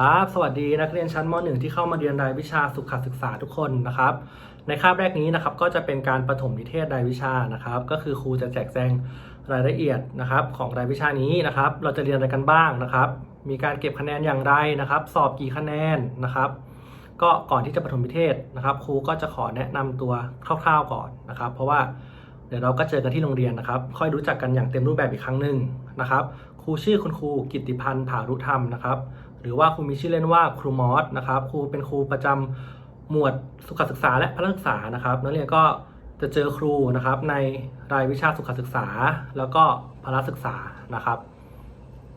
ครับ สวัสดีนักเรียนชั้นม .1 ที่เข้ามาเรียนรายวิชาสุขศึกษาทุกคนนะครับ ในคาบแรกนี้นะครับก็จะเป็นการประถมนิเทศรายวิชานะครับ ก็คือครูจะแจกแจงรายละเอียดนะครับของรายวิชานี้นะครับ เราจะเรียนอะไรกันบ้างนะครับ มีการเก็บคะแนนอย่างไรนะครับ สอบกี่คะแนนนะครับ ก็ก่อนที่จะประถมนิเทศนะครับครูก็จะขอแนะนำตัวคร่าวๆก่อนนะครับ เพราะว่าเดี๋ยวเราก็เจอกันที่โรงเรียนนะครับ ค่อยรู้จักกันอย่างเต็มรูปแบบอีกครั้งหนึ่งนะครับ ครูชื่อคุณครูกิตติพันธ์ผารุธรรมนะครับ หรือว่าครูมีชื่อเล่นว่าครูมอสนะครับครูเป็นครูประจำหมวดสุขศึกษาและพละศึกษานะครับนักเรียนก็จะเจอครูนะครับในรายวิชาสุขศึกษา แล้วก็พละศึกษานะครับ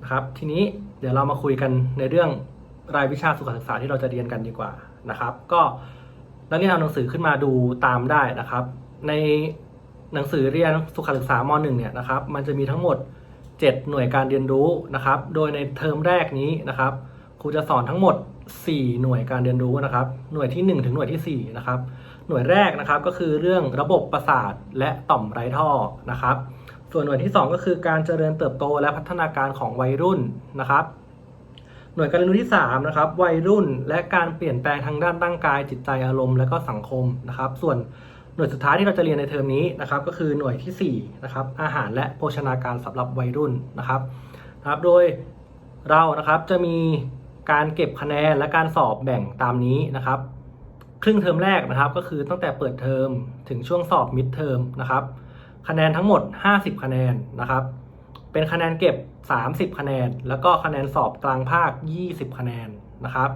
นะครับ ทีนี้เดี๋ยวเรามาคุยกันในเรื่องรายวิชาสุขศึกษาที่เราจะเรียนกันดีกว่านะครับ ก็นักเรียนเอาหนังสือขึ้นมาดูตามได้นะครับ ในหนังสือเรียนสุขศึกษาม .1 เนี่ยนะครับ มันจะมีทั้งหมด 7 หน่วยการเรียนรู้นะครับ โดยในเทอมแรกนี้นะครับ ครูจะสอนทั้งหมด 4 หน่วยการเรียนรู้นะครับ หน่วยที่ 1 ถึงหน่วยที่ 4 นะครับ หน่วยแรกนะครับก็คือเรื่องระบบประสาทและต่อมไร้ท่อนะครับ ส่วนหน่วยที่ 2 ก็คือการเจริญเติบโตและพัฒนาการของวัยรุ่นนะครับ หน่วยการเรียนรู้ที่3นะครับวัยรุ่นและการเปลี่ยนแปลงทางด้านร่างกายจิตใจอารมณ์และก็สังคมนะครับ ส่วนหน่วยสุดท้ายที่เราจะเรียนในเทอมนี้นะครับ ก็คือหน่วยที่4นะครับอาหารและโภชนาการสำหรับวัยรุ่นนะครับนะครับ โดยเรานะครับจะมี การเก็บคะแนนและการสอบแบ่งตามนี้นะครับ ครึ่งเทอมแรกนะครับ ก็คือตั้งแต่เปิดเทอมถึงช่วงสอบมิดเทอมนะครับ คะแนนทั้งหมด 50 คะแนนนะครับ เป็นคะแนนเก็บ 30 คะแนน แล้วก็คะแนนสอบกลางภาค 20 คะแนนนะครับ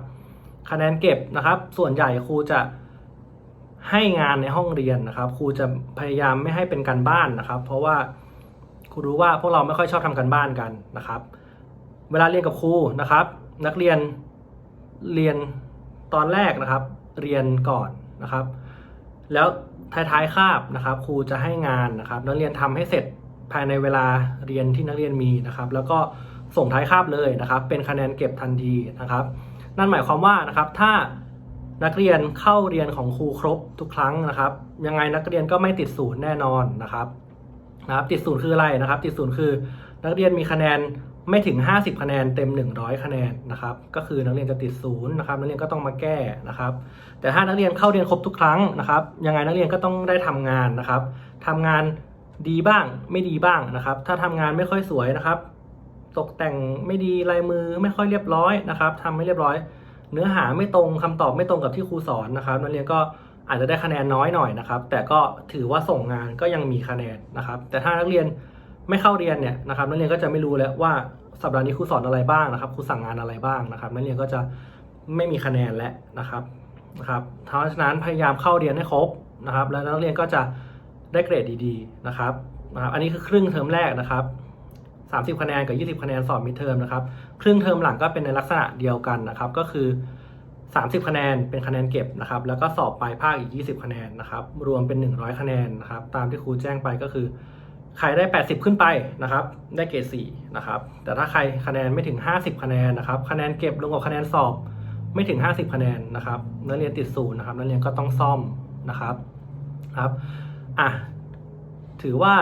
คะแนนเก็บนะครับ ส่วนใหญ่ครูจะให้งานในห้องเรียนนะครับ ครูจะพยายามไม่ให้เป็นการบ้านนะครับ เพราะว่าครูรู้ว่าพวกเราไม่ค่อยชอบทำการบ้านกันนะครับ เวลาเรียนกับครูนะครับ นักเรียนเรียนตอนแรกนะครับ เรียนก่อนนะครับ แล้วท้ายๆคาบนะครับ ครูจะให้งานนะครับ นักเรียนทำให้เสร็จภายในเวลาเรียนที่นักเรียนมีนะครับ แล้วก็ส่งท้ายคาบเลยนะครับ เป็นคะแนนเก็บทันทีนะครับ นั่นหมายความว่านะครับถ้านักเรียนเข้าเรียนของครูครบทุกครั้งนะครับ ยังไงนักเรียนก็ไม่ติดศูนย์แน่นอนนะครับนะครับ ติดศูนย์คืออะไรนะครับ ติดศูนย์คือ นักเรียนมีคะแนน ไม่ถึง 50 คะแนนเต็ม 100 คะแนนนะครับ ก็คือนักเรียนจะติดศูนย์นะครับ นักเรียนก็ต้องมาแก้นะครับ แต่ถ้านักเรียนเข้าเรียนครบทุกครั้งนะครับ ยังไงนักเรียนก็ต้องได้ทำงานนะครับทำงานดีบ้างไม่ดีบ้างนะครับ ถ้าทำงานไม่ค่อยสวยนะครับ ตกแต่งไม่ดีลายมือไม่ค่อยเรียบร้อยนะครับทำไม่เรียบร้อย เนื้อหาไม่ตรงคำตอบไม่ตรงกับที่ครูสอนนะครับ นักเรียนก็อาจจะได้คะแนนน้อยหน่อยนะครับ แต่ก็ถือว่าส่งงานก็ยังมีคะแนนนะครับ แต่ถ้านักเรียน ไม่เข้าเรียนเนี่ยนะครับนักเรียนก็จะไม่รู้แล้วว่าสัปดาห์นี้ครูสอนอะไรบ้างนะครับครูสั่งงานอะไรบ้างนะครับนักเรียนก็จะไม่มีคะแนนแล้วนะครับนะครับเพราะฉะนั้นพยายามเข้าเรียนให้ครบนะครับ แล้วนักเรียนก็จะได้เกรดดีๆนะครับนะครับอันนี้คือครึ่งเทอมแรกนะครับ30 คะแนนกับ 20 คะแนนสอบมิดเทอมนะครับ ครึ่งเทอมหลังก็เป็นในลักษณะเดียวกันนะครับ ก็คือ 30 คะแนนเป็นคะแนนเก็บนะครับ แล้วก็สอบปลายภาคอีก 20 คะแนนนะครับ รวมเป็น 100 คะแนนนะครับ ตามที่ครูแจ้งไปก็คือ ใครได้ 80 ขึ้นไปนะครับ ได้เกรด4นะครับ แต่ถ้าใครคะแนนไม่ถึง 50 คะแนนนะครับ คะแนนเก็บรวมกับคะแนนสอบไม่ถึง 50 คะแนนนะครับ นักเรียนติดศูนย์นะครับ นักเรียนก็ต้องซ่อมนะครับ ครับ อะ ถือว่า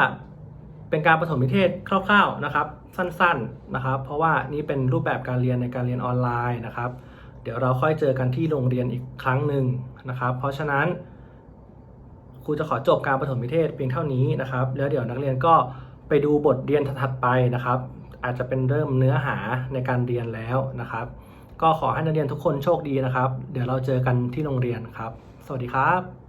เป็นการประถมนิเทศคร่าวๆนะครับ สั้นๆนะครับ เพราะว่านี่เป็นรูปแบบการเรียนในการเรียนออนไลน์นะครับ เดี๋ยวเราค่อยเจอกันที่โรงเรียนอีกครั้งหนึ่งนะครับ เพราะฉะนั้น รูจะขอจบการประถมนิเทศเพียงเท่านี้นะครับ แล้วเดี๋ยวนักเรียนก็ไปดูบทเรียนถัดไปนะครับ อาจจะเป็นเริ่มเนื้อหาในการเรียนแล้วนะครับ ก็ขอให้นักเรียนทุกคนโชคดีนะครับ เดี๋ยวเราเจอกันที่โรงเรียนครับ สวัสดีครับ